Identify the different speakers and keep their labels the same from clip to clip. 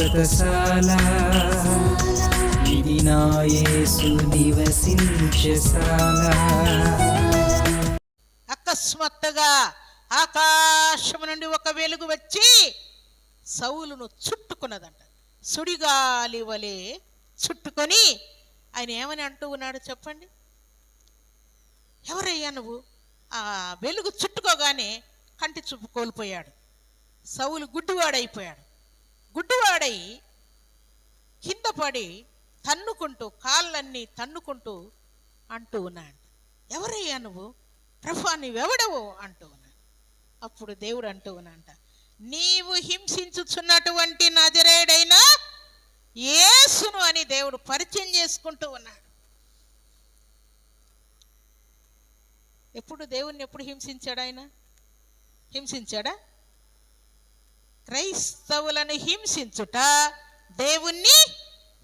Speaker 1: శాశ్వతశాల ఇది నా యేసు నివసించశాల
Speaker 2: అకస్మాత్తుగా ఆకాశం నుండి ఒక వెలుగు వచ్చి సౌలును చుట్టుకున్నదంట. సుడిగాలి వలె చుట్టుకొని ఆయన ఏమని అంటూ ఉన్నాడు చెప్పండి. ఎవరయ్యా నువ్వు? ఆ వెలుగు చుట్టుకోగానే కంటి చూపు కోల్పోయాడు. సౌలు గుడ్డివాడైపోయాడు. గుడ్డువాడై కింద పడి తన్నుకుంటూ కాళ్ళన్నీ తన్నుకుంటూ అంటూ ఉన్నాడు. ఎవరయ్యా నువ్వు? ప్రభా నీవెవడవు? అంటూ ఉన్నాడు. అప్పుడు దేవుడు అంటూ ఉన్నాంట నీవు హింసించుచున్నటువంటి నజరేడైన యేసును అని దేవుడు పరిచయం చేసుకుంటూ ఉన్నాడు. ఎప్పుడు దేవుణ్ణి ఎప్పుడు హింసించాడు ఆయన? హింసించాడా? క్రైస్తవులను హింసించుట దేవుణ్ణి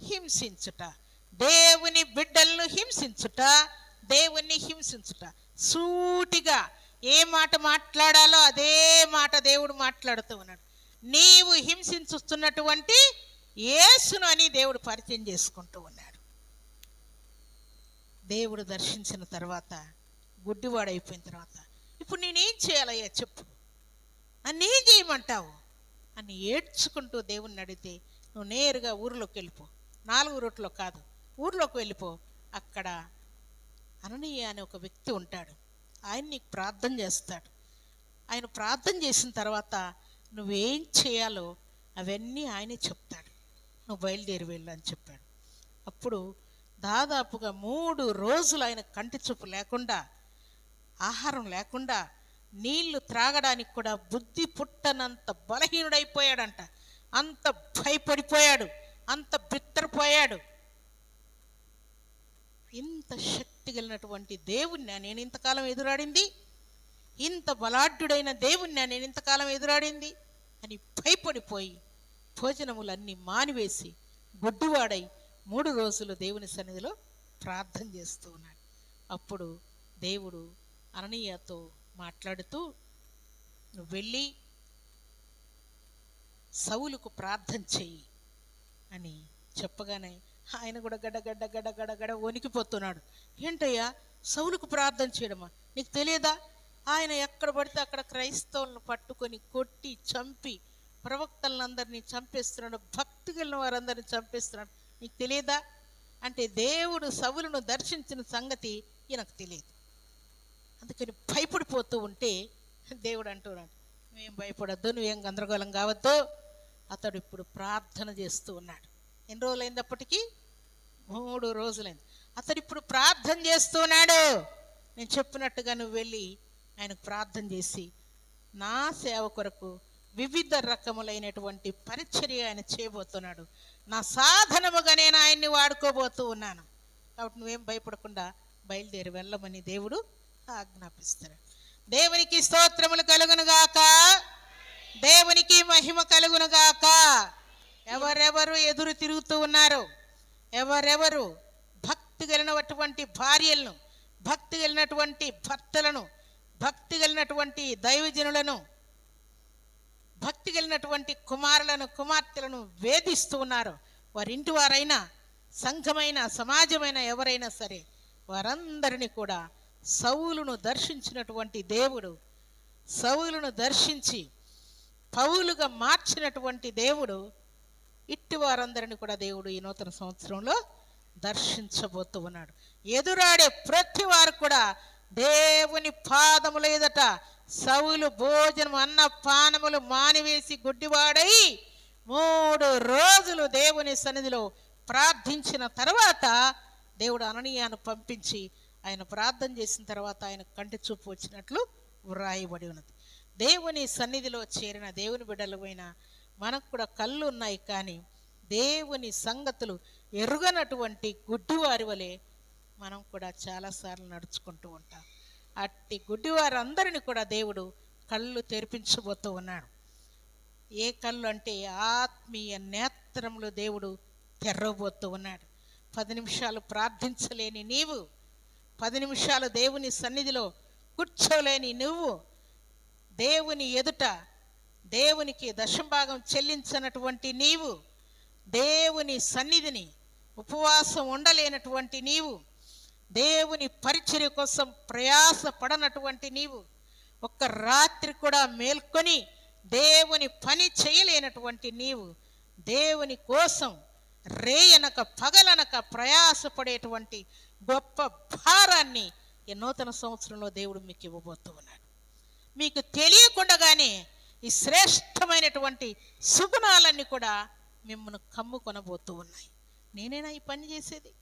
Speaker 2: హింసించుట దేవుని బిడ్డలను హింసించుట దేవుణ్ణి హింసించుట. సూటిగా ఏ మాట మాట్లాడాలో అదే మాట దేవుడు మాట్లాడుతూ ఉన్నాడు. నీవు హింసించుతున్నటువంటి యేసును అని దేవుడు పరిచయం చేసుకుంటూ ఉన్నాడు. దేవుడు దర్శించిన తర్వాత గుడ్డివాడైపోయిన తర్వాత ఇప్పుడు నేనేం చేయాలయ్యా చెప్పు. నన్నేం చేయమంటావు? అని ఏడ్చుకుంటూ దేవుణ్ణి అడిగితే నువ్వు నేరుగా ఊరిలోకి వెళ్ళిపో. నాలుగు రూట్లో కాదు ఊర్లోకి వెళ్ళిపో. అక్కడ అననీయ అనే ఒక వ్యక్తి ఉంటాడు. ఆయన నీకు ప్రార్థన చేస్తాడు. ఆయన ప్రార్థన చేసిన తర్వాత నువ్వేం చేయాలో అవన్నీ ఆయనే చెప్తాడు. నువ్వు బయలుదేరి వెళ్ళు అని చెప్పాడు. అప్పుడు దాదాపుగా మూడు రోజులు ఆయన కంటి చూపు లేకుండా ఆహారం లేకుండా నీళ్ళు త్రాగడానికి కూడా బుద్ధి పుట్టనంత బలహీనుడైపోయాడంట. అంత భయపడిపోయాడు. అంత బిత్తరపోయాడు. ఇంత శక్తి కలిగినటువంటి దేవుణ్ణి నేను ఇంతకాలం ఎదురాడింది. ఇంత బలాఢ్యుడైన దేవుణ్ణి నేను ఇంతకాలం ఎదురాడింది అని భయపడిపోయి భోజనములన్నీ మానివేసి గుడ్డివాడై మూడు రోజులు దేవుని సన్నిధిలో ప్రార్థన చేస్తూ ఉన్నాడు. అప్పుడు దేవుడు అననీయతో మాట్లాడుతూ నువ్వు వెళ్ళి సౌలుకు ప్రార్థన చెయ్యి అని చెప్పగానే ఆయన కూడా గడ్డ గడ్డ గడ వణికిపోతున్నాడు. ఏంటయ్యా సౌలుకు ప్రార్థన చేయడమా? నీకు తెలియదా? ఆయన ఎక్కడ పడితే అక్కడ క్రైస్తవులను పట్టుకొని కొట్టి చంపి ప్రవక్తలందరినీ చంపేస్తున్నాడు భక్తి కలిగిన వారందరినీ చంపేస్తున్నాడు. నీకు తెలియదా? అంటే దేవుడు సవులను దర్శించిన సంగతి ఈయనకు తెలియదు. అందుకని భయపడిపోతూ ఉంటే దేవుడు అంటున్నాడు నువ్వేం భయపడద్దు నువ్వేం గందరగోళం కావద్దు. అతడు ఇప్పుడు ప్రార్థన చేస్తూ ఉన్నాడు. ఎన్ని రోజులైందప్పటికీ మూడు రోజులైంది. అతడు ఇప్పుడు ప్రార్థన చేస్తూ ఉన్నాడు. నేను చెప్పినట్టుగా నువ్వు వెళ్ళి ఆయనకు ప్రార్థన చేసి నా సేవ కొరకు వివిధ రకములైనటువంటి పరిచర్య ఆయన చేయబోతున్నాడు. నా సాధనముగా నేను ఆయన్ని వాడుకోబోతూ ఉన్నాను. కాబట్టి నువ్వేం భయపడకుండా బయలుదేరి వెళ్ళమని దేవుడు ఆజ్ఞాపిస్తాడు దేవునికి స్తోత్రములు కలుగునుగాక దేవునికి మహిమ కలుగునుగాక ఎవరెవరు ఎదురు తిరుగుతూ ఉన్నారు ఎవరెవరు భక్తి కలిగినటువంటి భార్యలను భక్తి కలిగినటువంటి భర్తలను భక్తి కలిగినటువంటి దైవజనులను భక్తి కలిగినటువంటి కుమారులను కుమార్తెలను వేధిస్తూ ఉన్నారు వారి ఇంటి వారైనా సంఘమైన సమాజమైన ఎవరైనా సరే వారందరినీ కూడా సౌలును దర్శించినటువంటి దేవుడు సౌలును దర్శించి పౌలుగా మార్చినటువంటి దేవుడు ఇట్టి వారందరిని కూడా దేవుడు ఈ నూతన సంవత్సరంలో దర్శించబోతూ ఉన్నాడు. ఎదురాడే ప్రతి వారు కూడా దేవుని పాదముల ఎదుట సవులు భోజనం అన్న పానములు మానివేసి గుడ్డివాడై మూడు రోజులు దేవుని సన్నిధిలో ప్రార్థించిన తర్వాత దేవుడు అననీయాను పంపించి ఆయన ప్రార్థన చేసిన తర్వాత ఆయన కంటి చూపు వచ్చినట్లు వ్రాయబడి ఉన్నది. దేవుని సన్నిధిలో చేరిన దేవుని బిడ్డలమైన మనకు కూడా కళ్ళు ఉన్నాయి కానీ దేవుని సంగతులు ఎరుగనటువంటి గుడ్డివారి వలె మనం కూడా చాలాసార్లు నడుచుకుంటూ ఉంటాం. అట్టి గుడ్డివారందరిని కూడా దేవుడు కళ్ళు తెరిపించబోతూ ఉన్నాడు. ఏ కళ్ళు అంటే ఆత్మీయ నేత్రములు దేవుడు తెరవబోతూ ఉన్నాడు. పది నిమిషాలు ప్రార్థించలేని నీవు పది నిమిషాలు దేవుని సన్నిధిలో కూర్చోలేని నువ్వు దేవుని ఎదుట దేవునికి దశంభాగం చెల్లించినటువంటి నీవు దేవుని సన్నిధిని ఉపవాసం ఉండలేనటువంటి నీవు దేవుని పరిచర్య కోసం ప్రయాస పడనటువంటి నీవు ఒక్క రాత్రి కూడా మేల్కొని దేవుని పని చేయలేనటువంటి నీవు దేవుని కోసం రేయనక పగలనక ప్రయాసపడేటువంటి గొప్ప భారాన్ని ఈ నూతన సంవత్సరంలో దేవుడు మీకు ఇవ్వబోతూ ఉన్నాడు. మీకు తెలియకుండానే ఈ శ్రేష్టమైనటువంటి సుగుణాలన్నీ కూడా మిమ్మల్ని కమ్ముకొనబోతూ ఉన్నాయి. నేనేనా ఈ పని చేసేది?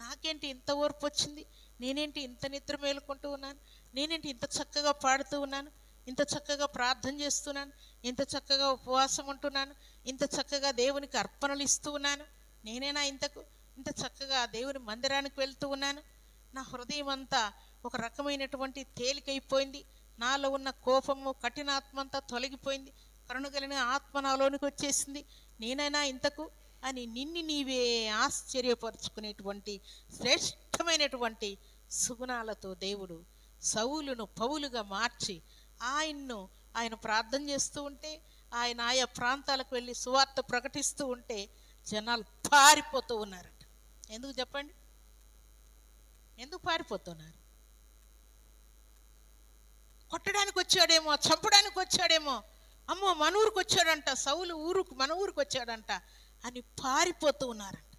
Speaker 2: నాకేంటి ఇంత ఓర్పు వచ్చింది? నేనేంటి ఇంత నిద్ర మేలుకుంటూ ఉన్నాను? నేనేంటి ఇంత చక్కగా పాడుతూ ఉన్నాను? ఇంత చక్కగా ప్రార్థన చేస్తున్నాను? ఇంత చక్కగా ఉపవాసం ఉంటున్నాను? ఇంత చక్కగా దేవునికి అర్పణలు ఇస్తూ ఉన్నాను? నేనేనా ఇంతకు? ఇంత చక్కగా దేవుని మందిరానికి వెళ్తూ ఉన్నాను. నా హృదయం అంతా ఒక రకమైనటువంటి తేలికైపోయింది. నాలో ఉన్న కోపము కఠినాత్మ అంతా తొలగిపోయింది కరుణగలిన ఆత్మ నాలోనికి వచ్చేసింది. నేనైనా ఇంతకు? అని నిన్ను నీవే ఆశ్చర్యపరుచుకునేటువంటి శ్రేష్టమైనటువంటి సుగుణాలతో దేవుడు సౌలును పౌలుగా మార్చి ఆయన్ను ఆయన ప్రార్థన చేస్తూ ఉంటే ఆయన ఆయా ప్రాంతాలకు వెళ్ళి సువార్త ప్రకటిస్తూ ఉంటే జనాలు పారిపోతూ ఉన్నారట. ఎందుకు చెప్పండి? ఎందుకు పారిపోతున్నారు? కొట్టడానికి వచ్చాడేమో చంపడానికి వచ్చాడేమో అమ్మో మన ఊరికి వచ్చాడంట సౌలు ఊరుకు మన ఊరికి వచ్చాడంట అని పారిపోతూ ఉన్నారంట.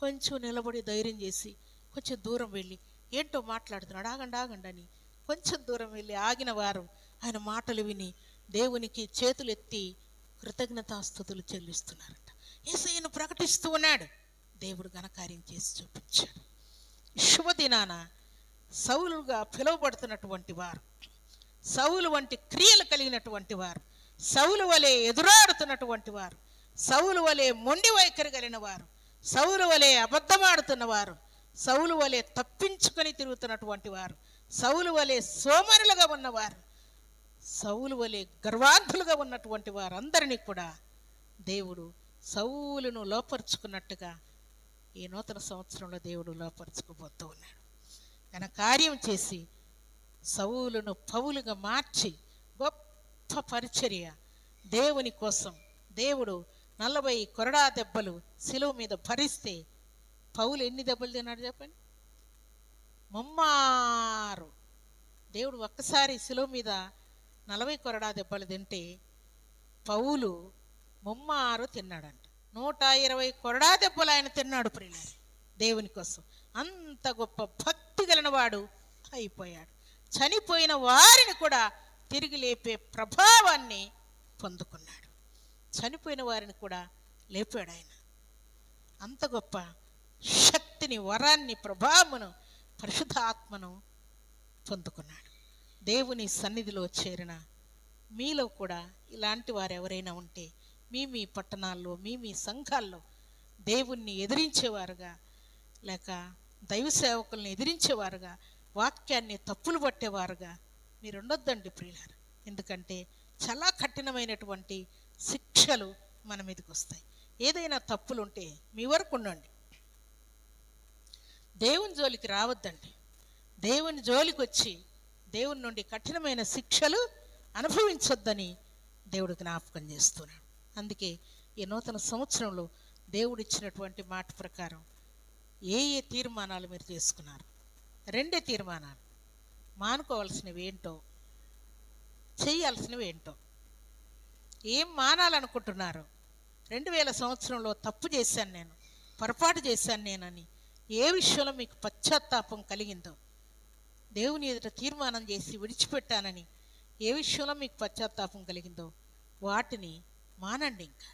Speaker 2: కొంచెం నిలబడి ధైర్యం చేసి కొంచెం దూరం వెళ్ళి ఏంటో మాట్లాడుతున్నాడు ఆగండి ఆగండి అని కొంచెం దూరం వెళ్ళి ఆగిన వారు ఆయన మాటలు విని దేవునికి చేతులు ఎత్తి కృతజ్ఞతాస్థుతులు చెల్లిస్తున్నారట. ఏసయ్యను ప్రకటిస్తూ ఉన్నాడు. దేవుడు ఘనకార్యం చేసి చూపించాడు. శుభదినాన సౌలుగా పిలువబడుతున్నటువంటి వారు సౌలు వంటి క్రియలు కలిగినటువంటి వారు సౌలు వలె ఎదురాడుతున్నటువంటి వారు సౌలు వలె మొండి వైఖరి కలిగిన వారు సౌలు వలె అబద్ధమాడుతున్న వారు సౌలు వలె తప్పించుకొని తిరుగుతున్నటువంటి వారు సౌలు వలె సోమరులుగా ఉన్నవారు సౌలు వలె గర్వాంధులుగా ఉన్నటువంటి వారందరినీ కూడా దేవుడు సౌలును లోపరుచుకున్నట్టుగా ఈ నూతన సంవత్సరంలో దేవుడు లోపరుచుకోబోతూ ఉన్నాడు. తన కార్యం చేసి సౌలును పౌలుగా మార్చి గొప్ప పరిచర్య దేవుని కోసం దేవుడు నలభై కొరడా దెబ్బలు శిలువ మీద భరిస్తే పౌలు ఎన్ని దెబ్బలు తిన్నాడు చెప్పండి? ముమ్మారు. దేవుడు ఒక్కసారి శిలువ మీద నలభై కొరడా దెబ్బలు తింటే పౌలు ముమ్మారు తిన్నాడంట. నూట ఇరవై కొరడా దెబ్బలు ఆయన తిన్నాడు ప్రియులారి. దేవుని కోసం అంత గొప్ప భక్తి కలిగిన వాడు అయిపోయాడు. చనిపోయిన వారిని కూడా తిరిగి లేపే ప్రభావాన్ని పొందుకున్నాడు. చనిపోయిన వారిని కూడా లేపాడు ఆయన. అంత గొప్ప శక్తిని వరాన్ని ప్రభావమును పరిశుద్ధ ఆత్మను పొందుకున్నాడు. దేవుని సన్నిధిలో చేరిన మీలో కూడా ఇలాంటి వారు ఎవరైనా ఉంటే మీ మీ పట్టణాల్లో మీ మీ సంఘాల్లో దేవుణ్ణి ఎదిరించేవారుగా లేక దైవ సేవకుల్ని ఎదిరించేవారుగా వాక్యాన్ని తప్పులు పట్టేవారుగా మీరు ఉండొద్దండి ప్రియులారు. ఎందుకంటే చాలా కఠినమైనటువంటి శిక్షలు మన మీదకి వస్తాయి. ఏదైనా తప్పులు ఉంటే మీ వరకు ఉండండి. దేవుని జోలికి రావద్దండి. దేవుని జోలికి వచ్చి దేవుని నుండి కఠినమైన శిక్షలు అనుభవించొద్దని దేవుడు జ్ఞాపకం చేస్తున్నాడు. అందుకే ఈ నూతన సంవత్సరంలో దేవుడిచ్చినటువంటి మాట ప్రకారం ఏ ఏ తీర్మానాలు మీరు చేసుకున్నారు? రెండే తీర్మానాలు. మానుకోవాల్సినవి ఏంటో చేయాల్సినవి ఏంటో. ఏం మానాలనుకుంటున్నారు రెండు వేల సంవత్సరంలో తప్పు చేశాను నేను పొరపాటు చేశాను నేనని ఏ విషయంలో మీకు పశ్చాత్తాపం కలిగిందో దేవుని ఎదుట తీర్మానం చేసి విడిచిపెట్టానని ఏ విషయంలో మీకు పశ్చాత్తాపం కలిగిందో వాటిని మానండి ఇంకా